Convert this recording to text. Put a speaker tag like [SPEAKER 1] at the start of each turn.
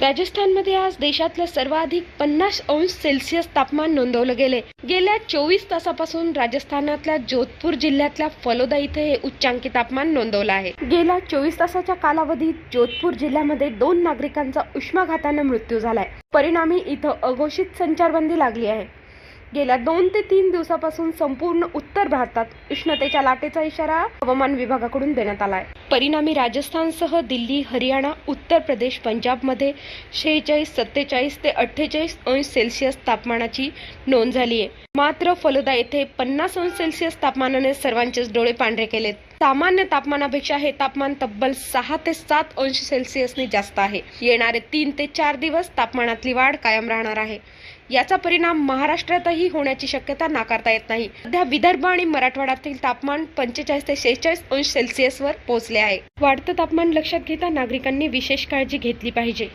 [SPEAKER 1] राजस्थानमध्ये आज देशातलं सर्वाधिक पन्नास अंश सेल्सिअस तापमान नोंदवलं गेले. गेल्या चोवीस तासापासून राजस्थानातल्या जोधपूर जिल्ह्यातल्या फलोदा इथे हे उच्चांकी तापमान नोंदवलं आहे. गेल्या चोवीस तासाच्या कालावधीत जोधपूर जिल्ह्यामध्ये दोन नागरिकांचा उष्माघातानं मृत्यू झालाय. परिणामी इथं अघोषित संचारबंदी लागली आहे. गेल्या दोन ते तीन दिवसापासून संपूर्ण उत्तर भारतात उष्णतेच्या लाटेचा इशारा हवामान विभागाकडून देण्यात आला आहे परिणामी राजस्थानसह दिल्ली हरियाणा उत्तर प्रदेश पंजाबमध्ये शेहेचाळीस सत्तेचाळीस ते अठ्ठेचाळीस अंश सेल्सिअस तापमानाची नोंद झाली आहे मात्र फलोदा येथे पन्नास अंश सेल्सिअस तापमानाने सर्वांचेच डोळे पांढरे केलेत. सामान्य तापमानापेक्षा हे तापमान तब्बल सहा ते सात अंश सेल्सिअसने जास्त आहे. येणारे तीन ते चार दिवस तापमानातली वाढ कायम राहणार आहे. याचा परिणाम महाराष्ट्रातही होण्याची शक्यता नाकारता येत नाही. सध्या विदर्भ आणि मराठवाड्यातील तापमान पंचेचाळीस ते शेहेचाळीस अंश सेल्सिअसवर पोहोचले आहे. वाढतं तापमान लक्षात घेता नागरिकांनी विशेष काळजी घेतली पाहिजे.